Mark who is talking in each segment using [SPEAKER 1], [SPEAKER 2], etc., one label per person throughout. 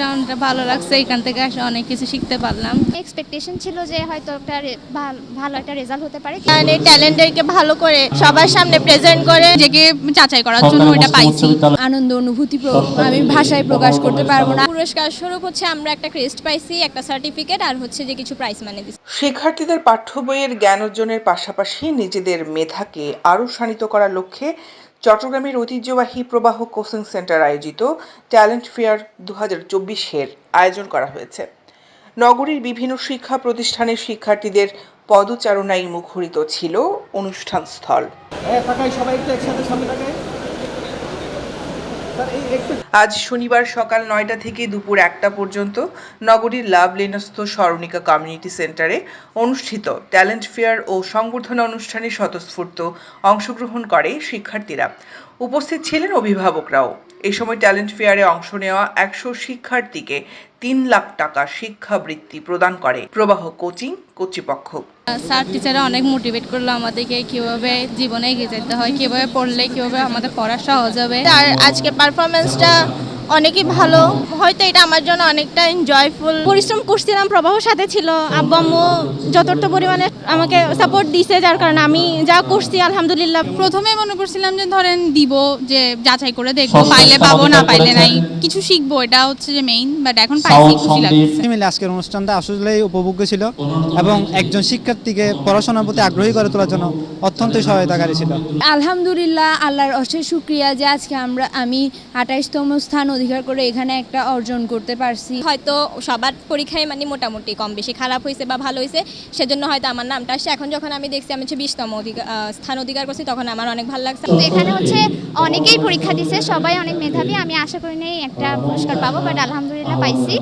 [SPEAKER 1] টাউনটা ভালো লাগছে এখান থেকে আসে অনেক কিছু শিখতে পারলাম
[SPEAKER 2] এক্সপেকটেশন ছিল যে হয়তো একটা ভালো একটা রেজাল্ট হতে পারে
[SPEAKER 1] মানে ট্যালেন্টকে ভালো করে সবার সামনে প্রেজেন্ট করে নিজেকে যাচাই করার জন্য এটা পাইছি আনন্দ অনুভূতি আমি ভাষায় প্রকাশ করতে পারবো না পুরস্কার স্বরূপ হচ্ছে আমরা একটা ক্রেস্ট পাইছি একটা সার্টিফিকেট আর হচ্ছে যে কিছু প্রাইজ মানে দিছি
[SPEAKER 3] শিক্ষার্থীদের পাঠ্য বইয়ের জ্ঞান অর্জনের পাশাপাশি নিজেদের মেধাকে আরও শানিত করার লক্ষ্যে চট্টগ্রামের ঐতিহ্যবাহী প্রবাহ কোচিং সেন্টার আয়োজিত ট্যালেন্ট ফেয়ার দু হাজার আয়োজন করা হয়েছে নগরীর বিভিন্ন শিক্ষা প্রতিষ্ঠানের শিক্ষার্থীদের পদচারণায় মুখরিত ছিল অনুষ্ঠানস্থল হ্যাঁ, সবাই একসাথে আজ শনিবার সকাল নয়টা থেকে দুপুর একটা পর্যন্ত নগরীর লাভ লেনস্থ স্মরণিকা কমিউনিটি সেন্টারে অনুষ্ঠিত ট্যালেন্ট ফেয়ার ও সংবর্ধনা অনুষ্ঠানে স্বতঃস্ফূর্ত অংশগ্রহণ করে শিক্ষার্থীরা উপস্থিত ছিলেন অভিভাবকরাও এই সময় ট্যালেন্ট ফেয়ারে অংশ নেওয়া একশো শিক্ষার্থীকে তিন লাখ টাকা শিক্ষাবৃত্তি প্রদান করে প্রবাহ কোচিং কর্তৃপক্ষ
[SPEAKER 1] স্যার টিচাররা অনেক মোটিভেট করলো আমাদেরকে কিভাবে জীবনে এগিয়ে যেতে হয় কিভাবে পড়লে কিভাবে আমাদের পড়া সহজ হবে আর আজকে পারফরমেন্সটা অনেকই ভালো হয়তো এটা আমার জন্য অনেকটা এনজয়ফুল পরিশ্রম করছিলাম প্রবাহ সাথে ছিল আব্বা আম্মু যথার্থ পরিমাণে আমাকে সাপোর্ট দিছে যার কারণে আমি যা করছি আলহামদুলিল্লাহ প্রথমে মনে করছিলাম যে ধরেন দিব যে যাচাই করে দেখবো হ্যাঁ, পাইলে হ্যাঁ, পাবো না পাইলে নাই কিছু শিখবো এটা হচ্ছে যে মেইন বাট এখন পাইছি খুশি লাগছে
[SPEAKER 4] আজকের অনুষ্ঠানটা আসলেই উপভোগ্য ছিল এবং একজন শিক্ষার্থীকে পড়াশোনার প্রতি আগ্রহী করে তোলার জন্য অত্যন্ত সহায়তাকারী ছিল
[SPEAKER 1] আলহামদুলিল্লাহ আল্লাহর অশেষ শুক্রিয়া যে আজকে আমরা আমি আঠাইশতম স্থান অধিকার করে এখানে একটা অর্জন করতে পারছি হয়তো সবার পরীক্ষায় মানে মোটামুটি কম বেশি খারাপ হয়েছে বা ভালো হয়েছে সেজন্য হয়তো আমার নামটা আসছে এখন যখন আমি দেখছি আমি হচ্ছে বিশতম স্থান অধিকার করছি তখন আমার অনেক ভালো লাগছে তো এখানে হচ্ছে অনেকেই পরীক্ষা দিছে সবাই অনেক মেধাবী আমি আশা করি নেই একটা পুরস্কার পাবো বাট আলহামদুলিল্লাহ পাইছি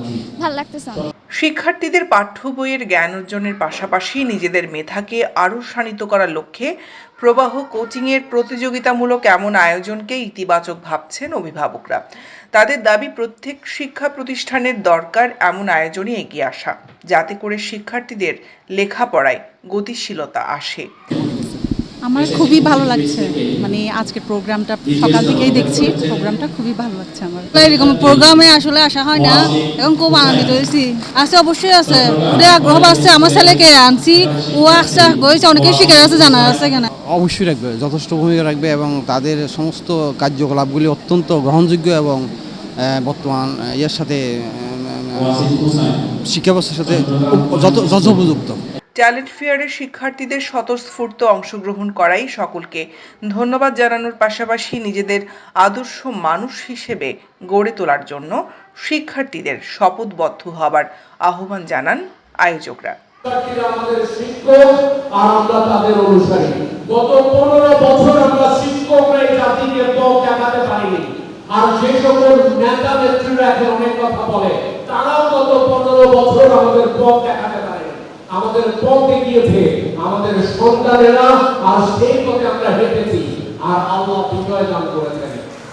[SPEAKER 1] ভালো লাগতেছে অনেক
[SPEAKER 3] শিক্ষার্থীদের পাঠ্য বইয়ের জ্ঞান অর্জনের পাশাপাশি নিজেদের মেধাকে আরও শানিত করার লক্ষ্যে প্রবাহ কোচিংয়ের প্রতিযোগিতামূলক এমন আয়োজনকে ইতিবাচক ভাবছেন অভিভাবকরা তাদের দাবি প্রত্যেক শিক্ষা প্রতিষ্ঠানের দরকার এমন আয়োজনে এগিয়ে আসা যাতে করে শিক্ষার্থীদের লেখাপড়ায় গতিশীলতা আসে
[SPEAKER 1] আমার খুবই ভালো লাগছে মানে আজকের প্রোগ্রামটা সকাল থেকেই দেখছি প্রোগ্রামটা খুবই ভালো লাগছে আমার এরকম প্রোগ্রামে আসলে আসা হয় না এখন খুব আনন্দিত হয়েছি আছে অবশ্যই আছে ওদের আগ্রহ আছে আমার ছেলেকে আনছি ও আসছে গেছে অনেকে শিখে আছে জানা আছে কেন
[SPEAKER 5] অবশ্যই রাখবে যথেষ্ট ভূমিকা রাখবে এবং তাদের সমস্ত কার্যকলাপগুলি অত্যন্ত গ্রহণযোগ্য এবং বর্তমান ইয়ের সাথে শিক্ষাব্যবস্থার সাথে যত যথোপযুক্ত
[SPEAKER 3] ট্যালেন্ট ফেয়ারের শিক্ষার্থীদের স্বতঃস্ফূর্ত অংশগ্রহণ করাই সকলকে ধন্যবাদ জানানোর পাশাপাশি নিজেদের আদর্শ মানুষ হিসেবে গড়ে তোলার জন্য শিক্ষার্থীদের শপথবদ্ধ হবার আহ্বান জানান আয়োজকরা আমাদের শিক্ষক আমরা তাদের অনুসারী গত পনেরো বছর আমরা শিক্ষকরা জাতিকে পথ দেখাতে পারিনি আর যে সকল নেতা নেত্রীরা এখন অনেক কথা বলে তারাও গত পনেরো বছর আমাদের পথ দেখাতে আমাদের পথে গিয়েছে আমাদের সন্তানেরা আর সেই পথে আমরা হেঁটেছি আর আল্লাহ বিজয় দান করেছেন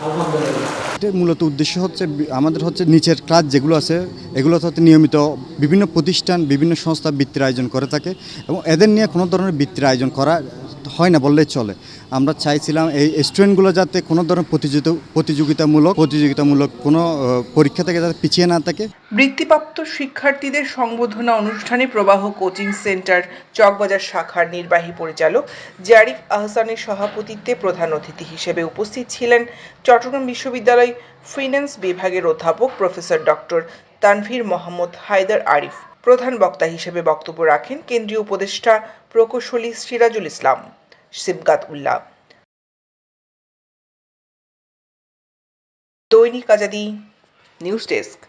[SPEAKER 3] আলহামদুলিল্লাহ এটার মূলত উদ্দেশ্য হচ্ছে আমাদের হচ্ছে নিচের ক্লাস যেগুলো আছে এগুলো হচ্ছে নিয়মিত বিভিন্ন প্রতিষ্ঠান বিভিন্ন সংস্থা বৃত্তির আয়োজন করে থাকে এবং এদের নিয়ে কোনো ধরনের বৃত্তির আয়োজন করা হয় না বললেই চলে আমরা চাইছিলাম এই স্টুডেন্টগুলো যাতে কোনো ধরনের প্রতিযোগিতা প্রতিযোগিতামূলক প্রতিযোগিতামূলক কোনো পরীক্ষা থেকে যাতে পিছিয়ে না থাকে বৃত্তিপ্রাপ্ত শিক্ষার্থীদের সম্বোধনা অনুষ্ঠানে প্রবাহ কোচিং সেন্টার চকবাজার শাখার নির্বাহী পরিচালক জারিফ আহসানের সভাপতিত্বে প্রধান অতিথি হিসেবে উপস্থিত ছিলেন চট্টগ্রাম বিশ্ববিদ্যালয় ফিন্যান্স বিভাগের অধ্যাপক প্রফেসর ডক্টর তানভীর মোহাম্মদ হায়দার আরিফ প্রধান বক্তা হিসেবে বক্তব্য রাখেন কেন্দ্রীয় উপদেষ্টা প্রকৌশলী সিরাজুল ইসলাম সিবগাত উল্লাহ দৈনিক আজাদি নিউজ ডেস্ক